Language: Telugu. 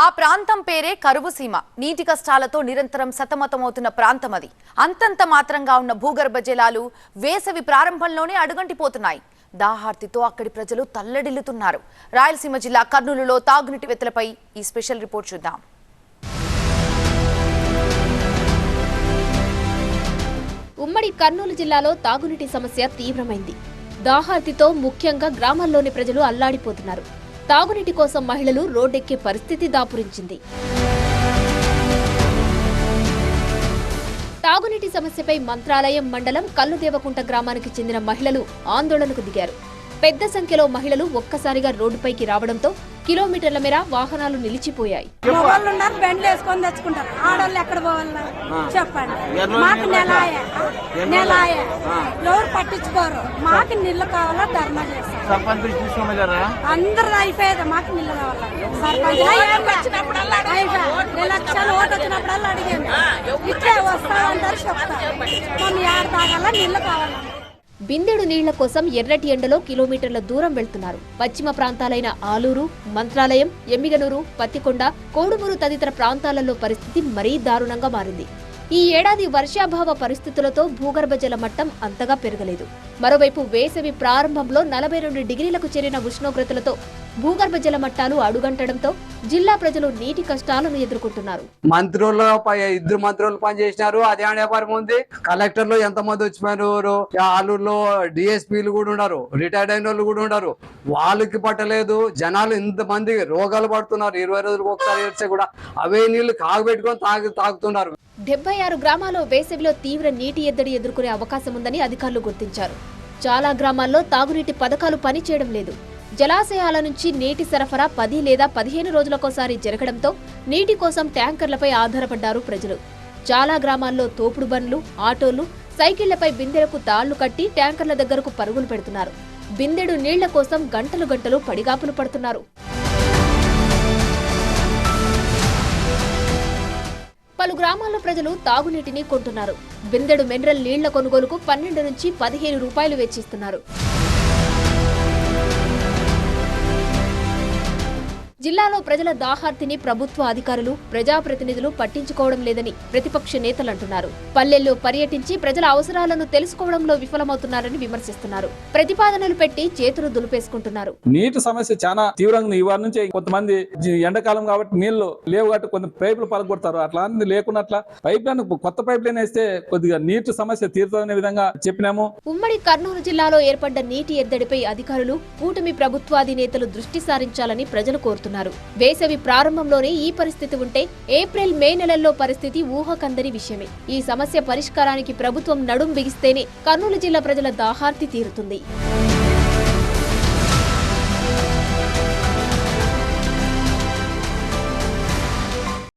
ఆ ప్రాంతం పేరే కరువు సీమ. నీటి కష్టాలతో నిరంతరం సతమతమవుతున్న ప్రాంతం అది. అంతంత మాత్రంగా ఉన్న భూగర్భ జలాలు వేసవి ప్రారంభంలోనే అడుగంటిపోతున్నాయి. దాహార్తితో అక్కడి ప్రజలు తల్లడిల్లుతున్నారు. రాయలసీమ జిల్లా కర్నూలులో తాగునీటి వెతలపై ఈ స్పెషల్ రిపోర్ట్ చూద్దాం. ఉమ్మడి కర్నూలు జిల్లాలో తాగునీటి సమస్య తీవ్రమైంది. దాహార్తితో ముఖ్యంగా గ్రామాల్లోని ప్రజలు అల్లాడిపోతున్నారు. తాగునీటి కోసం మహిళలు రోడ్డెక్కే పరిస్థితి దాపురించింది. తాగునీటి సమస్యపై మంత్రాలయం మండలం కల్లుదేవకుంట గ్రామానికి చెందిన మహిళలు ఆందోళనకు దిగారు. పెద్ద సంఖ్యలో మహిళలు ఒక్కసారిగా రోడ్డుపైకి రావడంతో కిలోమీటర్ల మేర వాహనాలు నిలిచిపోయాయి. మగవాళ్ళు ఉన్నారు బెండ్లు వేసుకొని తెచ్చుకుంటారు. ఆడవాళ్ళు ఎక్కడ పోవాలా చెప్పండి. మాకు నెలాయే నెలాయే ఎవరు పట్టించుకోరు. మాకు నీళ్ళు కావాలా ధర్నా చేస్తారు. సర్పంచ్ తీసుకోమన్నారా అందరు అయిపోయేది మాకు కావాలా? ఓటు వచ్చినప్పుడల్లా అడిగాను ఇట్లే వస్తామంటారు చెప్తారు. మమ్మీ ఆడ తాగాల నీళ్ళు కావాలా? బిందెడు నీళ్ళ కోసం ఎర్రటి ఎండలో కిలోమీటర్ల దూరం వెళ్తున్నారు. పశ్చిమ ప్రాంతాలైన ఆలూరు మంత్రాలయం ఎమ్మిగనూరు పత్తికొండ కోడుమూరు తదితర ప్రాంతాలలో పరిస్థితి మరీ దారుణంగా మారింది. ఈ ఏడాది వర్షాభావ పరిస్థితులతో భూగర్భ జల మట్టం అంతగా పెరగలేదు. మరోవైపు వేసవి ప్రారంభంలో నలభై రెండు డిగ్రీలకు చేరిన ఉష్ణోగ్రతలతో భూగర్భ జల మట్టాలు అడుగంటడంతో జిల్లా ప్రజలు నీటి కష్టాలను ఎదుర్కొంటున్నారు. మంత్రులు ప- ఇద్దరు మంత్రులు పనిచేసినారు అదే వ్యాపారం ఉంది. కలెక్టర్లు ఎంత మంది వచ్చినారు ఆలూరులో డిఎస్పీలు కూడా ఉన్నారు రిటైర్డ్ అయిన వాళ్ళు కూడా ఉన్నారు. వాళ్ళకి పట్టలేదు జనాలు ఇంత మంది రోగాలు పడుతున్నారు. ఇరవై రోజులకు ఒకసారి ఏడ్చే కూడా అవే నీళ్ళు కాగబెట్టుకొని తాగి తాగుతున్నారు. డెబ్బై ఆరు గ్రామాల్లో వేసవిలో తీవ్ర నీటి ఎద్దడి ఎదుర్కొనే అవకాశం ఉందని అధికారులు గుర్తించారు. చాలా గ్రామాల్లో తాగునీటి పథకాలు పనిచేయడం లేదు. జలాశయాల నుంచి నీటి సరఫరా పది లేదా పదిహేను రోజులకోసారి జరగడంతో నీటి కోసం ట్యాంకర్లపై ఆధారపడ్డారు ప్రజలు. చాలా గ్రామాల్లో తోపుడు బండ్లు ఆటోలు సైకిళ్ళపై బిందెలకు తాళ్ళు కట్టి ట్యాంకర్ల దగ్గరకు పరుగులు పెడుతున్నారు. బిందెడు నీళ్ళ కోసం గంటలు గంటలు పడిగాపులు పడుతున్నారు. గ్రామాల్లో ప్రజలు తాగునీటిని కొంటున్నారు. బిందెడు మినరల్ నీళ్ళ కొనుగోలుకు పన్నెండు నుంచి పదిహేను రూపాయలు వెచ్చిస్తున్నారు. జిల్లాలో ప్రజల దాహార్తిని ప్రభుత్వ అధికారులు ప్రజాప్రతినిధులు పట్టించుకోవడం లేదని ప్రతిపక్ష నేతలు అంటున్నారు. పల్లెల్లో పర్యటించి ప్రజల అవసరాలను తెలుసుకోవడంలో విఫలమవుతున్నారని విమర్శిస్తున్నారు. ప్రతిపాదనలు పెట్టి చేతులు దులిపేసుకుంటున్నారు. నీటి సమస్య చాలా తీవ్రంగా. ఇవాళ నుంచి కొంతమంది ఎండాకాలం కాబట్టి నీళ్ళు లేవు కాబట్టి కొంత పైపులు పలగొడతారు. అట్లా లేకున్నట్ల పైప్ లైన్ కొత్త పైప్ లైన్ వేస్తే కొద్దిగా నీటి సమస్య తీరుతుందనే విధంగా చెప్పినాము. ఉమ్మడి కర్నూలు జిల్లాలో ఏర్పడ్డ నీటి ఎద్దడిపై అధికారులు కూటమి ప్రభుత్వాధినేతలు దృష్టి సారించాలని ప్రజలు కోరుతున్నారు. వేసవి ప్రారంభంలోనే ఈ పరిస్థితి ఉంటే ఏప్రిల్ మే నెలల్లో పరిస్థితి ఊహకందని విషయమే. ఈ సమస్య పరిష్కారానికి ప్రభుత్వం నడుం బిగిస్తేనే కర్నూలు జిల్లా ప్రజల దాహార్తి తీరుతుంది.